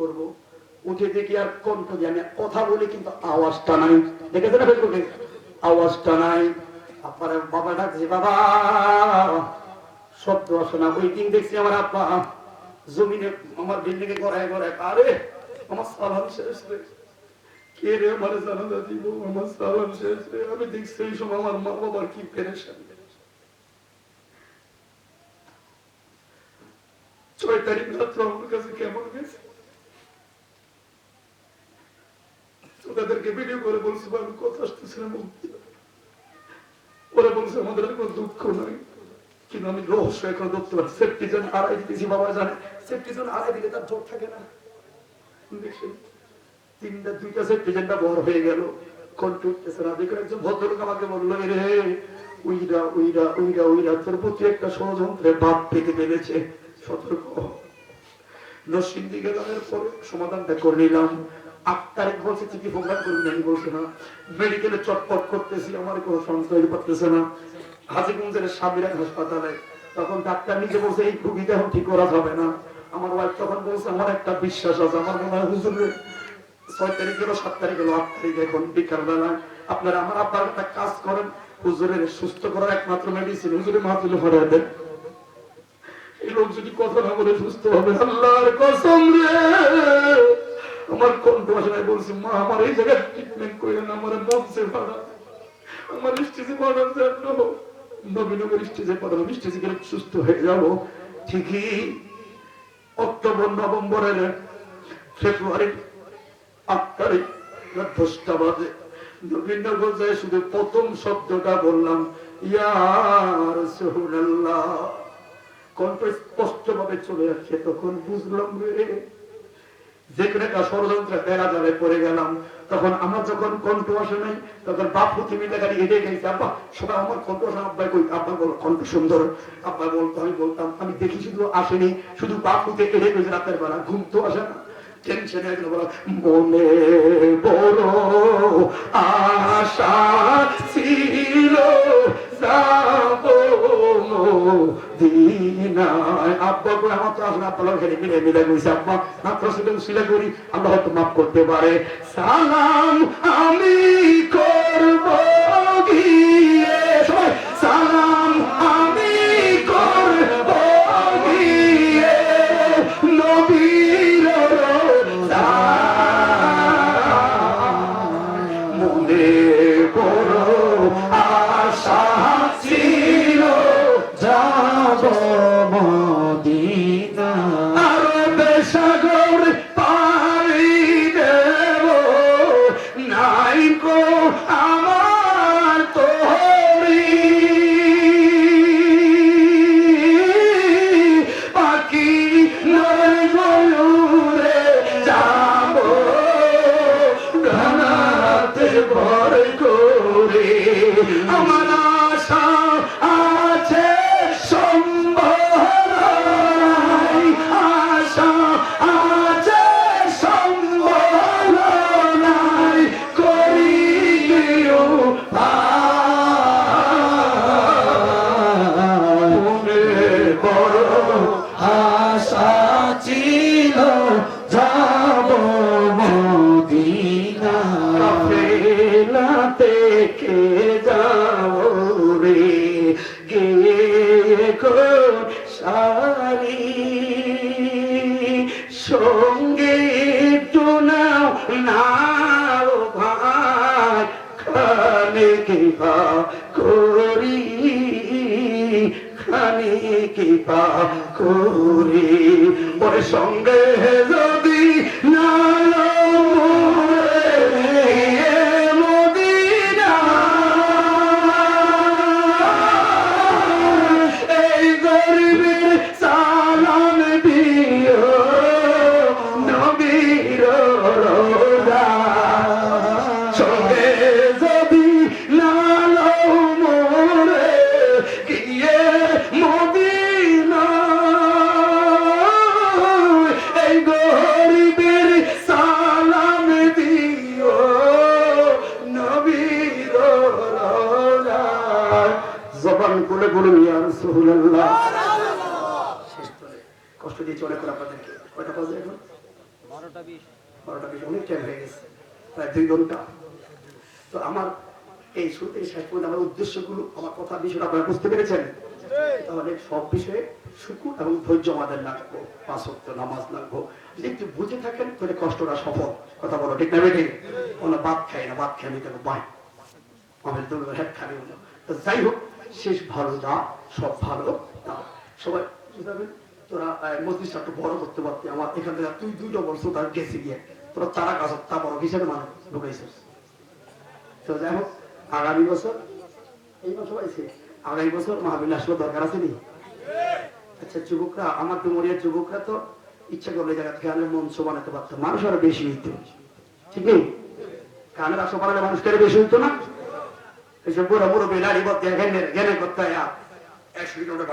করব। উঠে দেখি আর কণ্ঠ দিয়ে আমি কথা বলি, কিন্তু আওয়াজটা নাই। দেখেছে না ফেসবুকে আওয়াজটা নাই। আপনার বাবা ডাকছে, বাবা! শব্দ আসে না। ওই দিন দেখছি আমার আব্বা। জমিনে আমার বিল্ডিং এ গড়ায় গড়ায়, আরে, আমার সালাম শেষ রে। কে রে আমার জানাজা দিব? আমার সালাম শেষ রে। আমি দেখছি এই সময় আমার মা বাবার কি পেরেশান ছয় তারিখ রাত্র আমার কাছে কেমন গেছে? তো তাদেরকে ভিডিও করে বলছি আমি কথা আসতেছিলাম ওরা বলছে, আমাদের কোনো দুঃখ নাই। কিন্তু আমি রহস্য এখন ধরতে পারি সেফটি জোন আড়াই দিতেছি, বাবা জানে। সেফটি জোন আড়াই দিলে তার জোর থাকে না। বাপ পেরেছে। সতর্ক সমাধানটা করে নিলাম। আট তারিখ বলছে তুই কি প্রোগ্রাম করবি আমি বলছি না। মেডিকেলে চটপট করতেছি, আমার কোনো সন্দেহ করতেছে না। হাজিগঞ্জের সাবিরান হাসপাতালে তখন ডাক্তার নিজে বলছে, এই রুগীটা এখন ঠিক করা যাবে না। আমার ওয়াইফ তখন বলছে, আমার একটা বিশ্বাস আছে, আমার মনে হয় হুজুরের ছয় তারিখ গেল সাত তারিখ গেল আট তারিখ এখন বিকাল বেলা আপনারা আমার আব্বার একটা কাজ করেন, হুজুরের সুস্থ করার একমাত্র মেডিসিন হুজুরের মাহফিলে ভরে দেন। এই লোক যদি কথা না বলে সুস্থ হবে, আল্লাহর কসম রে। আমার কণ্ঠ ভাষায় বলছি, মা, আমার এই জায়গায় ট্রিটমেন্ট আমার ভাড়া আমার স্টেজে নবীনগর স্টেজে স্টেজে গেলে সুস্থ হয়ে যাব। ঠিকই। অক্টোবর, নভেম্বরের ফেব্রুয়ারি, আট তারিখ দশটা বাজে। নবীনগর যায় শুধু প্রথম শব্দটা বললাম ইয়ার সোহুনাল্লাহ কণ্ঠ স্পষ্ট ভাবে চলে আসছে, তখন বুঝলাম রে যে একটা ষড়যন্ত্রে বেড়া জালে পড়ে গেলাম। তখন আমার যখন কণ্ঠ আসে নাই, তখন বাপু মিলে গাড়ি হেঁটে গেছে, আব্বা সবাই আমার কণ্ঠ আসে আব্বাই কই, আব্বা বলো কণ্ঠ সুন্দর। আব্বা বলতো, আমি বলতাম, আমি দেখি শুধু আসেনি, শুধু বাপুতে এড়ে গেছে রাতের বেলা, ঘুম তো আসে না। টেনশনে একজন বলো মনে বড় আশা আমার তো আসলে আব্বা লোকের মিলে মিলে গেছে, আব্বা। মাত্র শুধু শিলা করি হয়তো মাফ করতে পারে। সালাম আমি করব। করে কোন সারি, সঙ্গে একটু নাও নাও ভাই, খানে কি ভা করি, খানে কি ভা করি। ওর সঙ্গে যদি খুলে বলুন ইয়া রাসূলুল্লাহ। শেষ করে কষ্ট দিয়ে চলে করে আপনাদেরকে। কয়টা বাজে এখন? বারোটা বিশ। বারোটা বিশ অনেক টাইম হয়ে গেছে। প্রায় দুই ঘণ্টা। তো আমার এই শুরুতে শেষ পর্যন্ত আমার উদ্দেশ্যগুলো আমার কথা বিষয়টা আপনারা বুঝতে পেরেছেন? তাহলে সব বিষয়ে শুকুর এবং ধৈর্য আমাদের লাগবো। পাঁচ ওয়াক্ত নামাজ লাগবো। যদি একটু বুঝে থাকেন তাহলে কষ্টটা সফল। কথা বলো ঠিক না বেঠিক কোনো ভাত খাই না ভাত খাই আমি কেন? বাই আমাদের দুর্গা হ্যাঁ খালি হলো তো যাই হোক শেষ ভালো যা সব ভালো। না সবাই তোরা মসজিদটা একটু বড় করতে পারতি। আমার এখান থেকে তুই দুইটা বছর তার গেছে গিয়ে। তোরা চারা গাছ, তা বড় হিসেবে মানে ঢুকাইছিস তো যাই হোক, আগামী বছর, এই বছর আছে আগামী বছর মাহবিল আসলে দরকার আছে নি? আচ্ছা যুবকরা, আমার ডুমরিয়ার যুবকরা তো ইচ্ছা করলে জায়গা গানের মঞ্চ বানাতে পারতো। মানুষ আরও বেশি হইতো। ঠিক নেই? গানের আসো বানালে মানুষকে বেশি হইতো না? এইসব বুড়ো বুড়ো বেলারি বলতে জ্ঞানের জ্ঞানের করতে